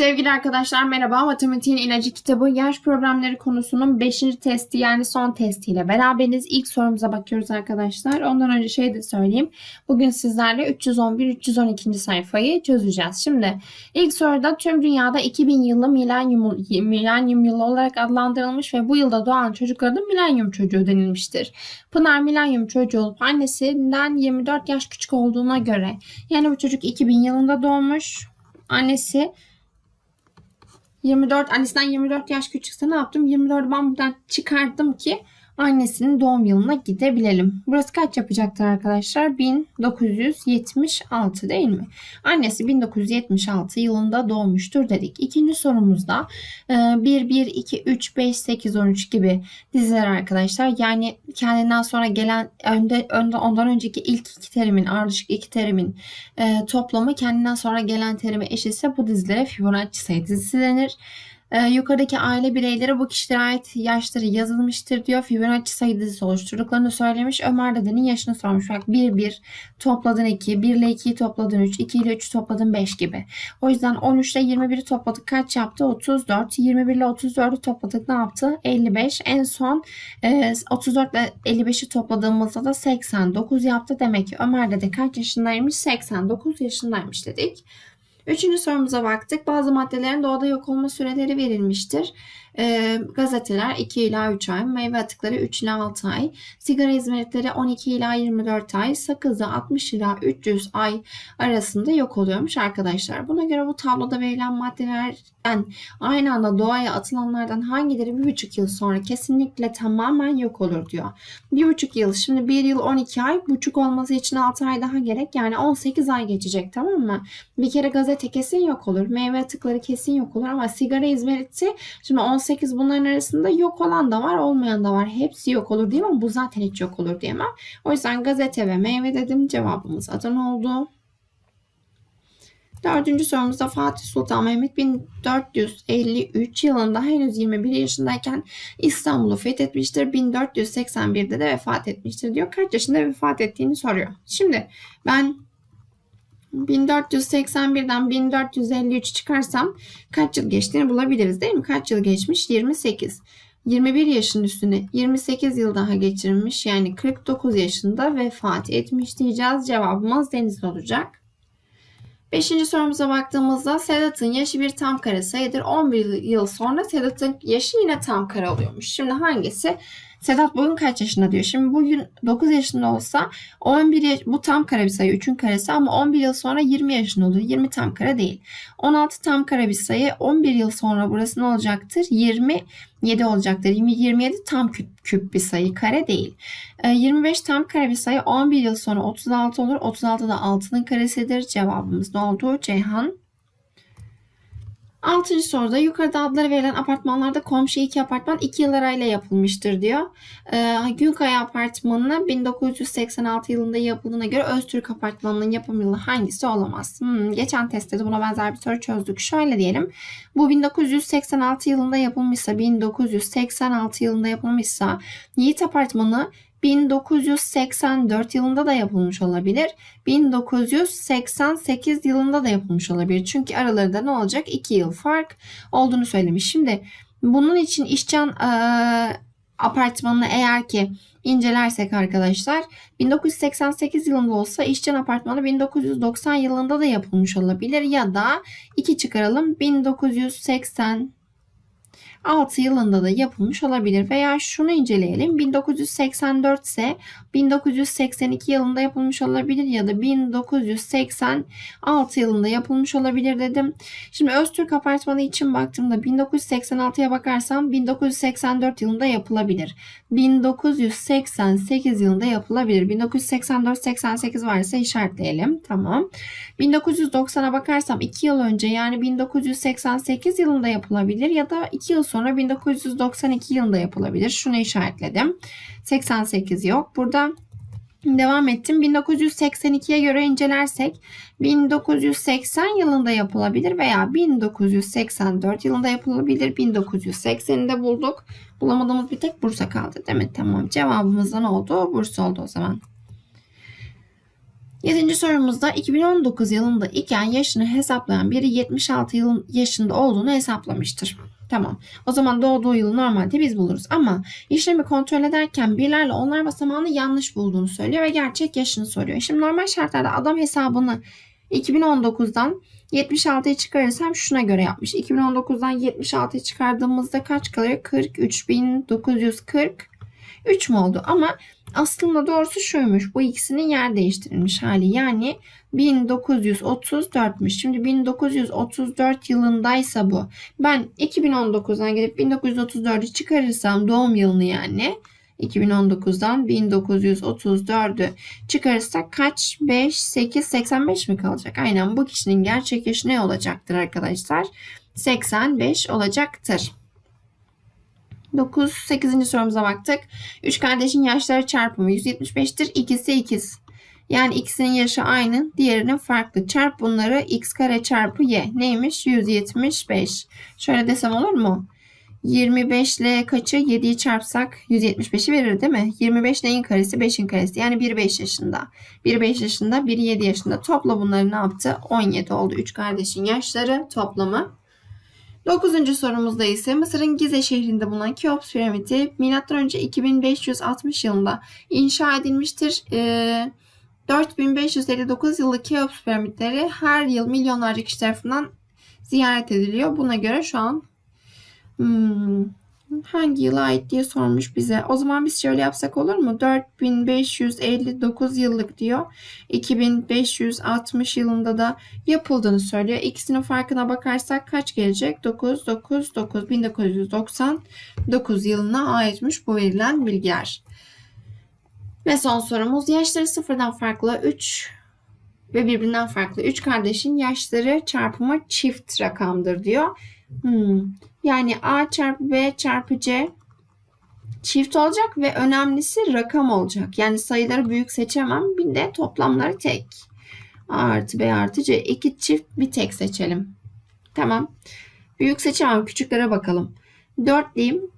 Sevgili arkadaşlar merhaba. Matematiğin ilacı kitabı yaş problemleri konusunun 5. testi yani son testiyle beraberiz. İlk sorumuza bakıyoruz arkadaşlar. Ondan önce şey de söyleyeyim. Bugün sizlerle 311-312. sayfayı çözeceğiz. Şimdi ilk soruda tüm dünyada 2000 yılı milenyum, milenyum yılı olarak adlandırılmış ve bu yılda doğan çocuklara milenyum çocuğu denilmiştir. Pınar milenyum çocuğu olup annesinden 24 yaş küçük olduğuna göre yani bu çocuk 2000 yılında doğmuş. Annesi 24 annesinden 24 yaş küçükse ne yaptım? 24'ü ben buradan çıkarttım ki annesinin doğum yılına gidebilelim. Burası kaç yapacaktır arkadaşlar? 1976 değil mi? Annesi 1976 yılında doğmuştur dedik. İkinci sorumuzda 1, 1, 2, 3, 5, 8, 13 gibi diziler arkadaşlar. Yani kendinden sonra gelen önde, önde ondan önceki ilk iki terimin ardışık iki terimin e, toplamı kendinden sonra gelen terime eşitse bu dizilere Fibonacci sayı dizisi denir. Ee, yukarıdaki aile bireyleri bu kişilere ait yaşları yazılmıştır diyor. Fibonacci sayı dizisi oluşturduklarını söylemiş. Ömer dedenin yaşını sormuş. Bak 1 1 topladın 2, 1 ile 2'yi topladın 3, 2 ile 3 topladın 5 gibi. O yüzden 13 ile 21'i topladık kaç yaptı? 34. 21 ile 34'ü topladık ne yaptı? 55. En son e, 34 ile 55'i topladığımızda da 89 yaptı. Demek ki Ömer dede kaç yaşındaymış? 89 yaşındaymış dedik. Üçüncü sorumuza baktık. Bazı maddelerin doğada yok olma süreleri verilmiştir. E, gazeteler 2 ila 3 ay, meyve atıkları 3 ila 6 ay, sigara izmaritleri 12 ila 24 ay, sakızı 60 ila 300 ay arasında yok oluyormuş arkadaşlar. Buna göre bu tabloda verilen maddelerden aynı anda doğaya atılanlardan hangileri bir buçuk yıl sonra kesinlikle tamamen yok olur diyor. Bir buçuk yıl şimdi bir yıl 12 ay buçuk olması için 6 ay daha gerek yani 18 ay geçecek tamam mı? Bir kere gazete kesin yok olur. Meyve atıkları kesin yok olur ama sigara izmariti şimdi 18 18 bunların arasında yok olan da var olmayan da var. Hepsi yok olur diyemem. Bu zaten hiç yok olur diyemem. O yüzden gazete ve meyve dedim. Cevabımız Adana oldu. Dördüncü sorumuzda Fatih Sultan Mehmet 1453 yılında henüz 21 yaşındayken İstanbul'u fethetmiştir. 1481'de de vefat etmiştir diyor. Kaç yaşında vefat ettiğini soruyor. Şimdi ben 1481'den 1453 çıkarsam kaç yıl geçtiğini bulabiliriz değil mi? Kaç yıl geçmiş? 28. 21 yaşın üstüne 28 yıl daha geçirmiş yani 49 yaşında vefat etmiş diyeceğiz. Cevabımız deniz olacak. Beşinci sorumuza baktığımızda Sedat'ın yaşı bir tam kare sayıdır. 11 yıl sonra Sedat'ın yaşı yine tam kare oluyormuş. Şimdi hangisi? Sedat bugün kaç yaşında diyor. Şimdi bugün 9 yaşında olsa 11 yaş, bu tam kare bir sayı 3'ün karesi ama 11 yıl sonra 20 yaşında oluyor. 20 tam kare değil. 16 tam kare bir sayı 11 yıl sonra burası ne olacaktır? 27 olacaktır. 20, 27 tam küp, küp bir sayı kare değil. 25 ee, tam kare bir sayı 11 yıl sonra 36 olur. 36 da 6'nın karesidir. Cevabımız ne oldu? Ceyhan Altıncı soruda yukarıda adları verilen apartmanlarda komşu iki apartman iki yıl arayla yapılmıştır diyor. Ee, Günkaya Apartmanı 1986 yılında yapıldığına göre Öztürk Apartmanı'nın yapım yılı hangisi olamaz? Hmm, geçen testte de buna benzer bir soru çözdük. Şöyle diyelim. Bu 1986 yılında yapılmışsa 1986 yılında yapılmışsa Yiğit Apartmanı 1984 yılında da yapılmış olabilir. 1988 yılında da yapılmış olabilir. Çünkü aralarında ne olacak? 2 yıl fark olduğunu söylemiş. Şimdi bunun için işcan e, apartmanını eğer ki incelersek arkadaşlar 1988 yılında olsa işcan apartmanı 1990 yılında da yapılmış olabilir ya da 2 çıkaralım 1980 6 yılında da yapılmış olabilir. Veya şunu inceleyelim. 1984 ise 1982 yılında yapılmış olabilir ya da 1986 yılında yapılmış olabilir dedim. Şimdi Öztürk Apartmanı için baktığımda 1986'ya bakarsam 1984 yılında yapılabilir. 1988 yılında yapılabilir. 1984-88 varsa işaretleyelim. Tamam. 1990'a bakarsam 2 yıl önce yani 1988 yılında yapılabilir ya da 2 yıl sonra 1992 yılında yapılabilir. Şunu işaretledim. 88 yok. Burada Devam ettim. 1982'ye göre incelersek 1980 yılında yapılabilir veya 1984 yılında yapılabilir. 1980'i de bulduk. Bulamadığımız bir tek Bursa kaldı değil mi? Tamam. Cevabımız ne oldu? Bursa oldu o zaman. Yedinci sorumuzda 2019 yılında iken yaşını hesaplayan biri 76 yılın yaşında olduğunu hesaplamıştır. Tamam. O zaman doğduğu yılı normalde biz buluruz. Ama işlemi kontrol ederken birlerle onlar basamağını yanlış bulduğunu söylüyor ve gerçek yaşını soruyor. Şimdi normal şartlarda adam hesabını 2019'dan 76'yı çıkarırsam şuna göre yapmış. 2019'dan 76'yı çıkardığımızda kaç kalıyor? 43.943 mu oldu? Ama aslında doğrusu şuymuş. Bu ikisinin yer değiştirilmiş hali. Yani 1934'müş. Şimdi 1934 yılındaysa bu. Ben 2019'dan gidip 1934'ü çıkarırsam doğum yılını yani 2019'dan 1934'ü çıkarırsak kaç? 5, 8, 85 mi kalacak? Aynen bu kişinin gerçek yaşı ne olacaktır arkadaşlar? 85 olacaktır. 9, 8. sorumuza baktık. 3 kardeşin yaşları çarpımı 175'tir. İkisi ikiz. Yani ikisinin yaşı aynı, diğerinin farklı. Çarp bunları x kare çarpı y. Neymiş? 175. Şöyle desem olur mu? 25 ile kaçı? 7'yi çarpsak 175'i verir değil mi? 25 neyin karesi? 5'in karesi. Yani biri 5 yaşında. Biri 5 yaşında, biri 7 yaşında. Topla bunları ne yaptı? 17 oldu. 3 kardeşin yaşları toplamı. 9. sorumuzda ise Mısır'ın Gize şehrinde bulunan Keops piramidi M.Ö. 2560 yılında inşa edilmiştir. Ee, 4559 yıllık Keops piramitleri her yıl milyonlarca kişi tarafından ziyaret ediliyor. Buna göre şu an hmm, hangi yıla ait diye sormuş bize. O zaman biz şöyle yapsak olur mu? 4559 yıllık diyor. 2560 yılında da yapıldığını söylüyor. İkisinin farkına bakarsak kaç gelecek? 9, 9, 9. 1999 yılına aitmiş bu verilen bilgiler. Ve son sorumuz yaşları sıfırdan farklı 3 ve birbirinden farklı 3 kardeşin yaşları çarpımı çift rakamdır diyor. Hmm. Yani A çarpı B çarpı C çift olacak ve önemlisi rakam olacak. Yani sayıları büyük seçemem. Bir de toplamları tek. A artı B artı C. iki çift bir tek seçelim. Tamam. Büyük seçemem. Küçüklere bakalım. 4 diyeyim.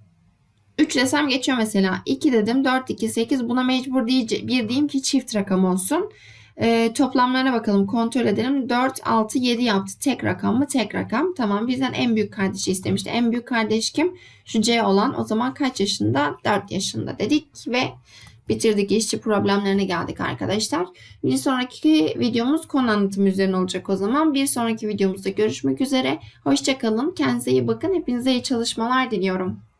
3 desem geçiyor mesela. 2 dedim. 4, 2, 8. Buna mecbur değil. 1 diyeyim ki çift rakam olsun. E, toplamlarına bakalım. Kontrol edelim. 4, 6, 7 yaptı. Tek rakam mı? Tek rakam. Tamam. Bizden en büyük kardeşi istemişti. En büyük kardeş kim? Şu C olan. O zaman kaç yaşında? 4 yaşında dedik ve bitirdik. İşçi problemlerine geldik arkadaşlar. Bir sonraki videomuz konu anlatımı üzerine olacak o zaman. Bir sonraki videomuzda görüşmek üzere. Hoşçakalın. Kendinize iyi bakın. Hepinize iyi çalışmalar diliyorum.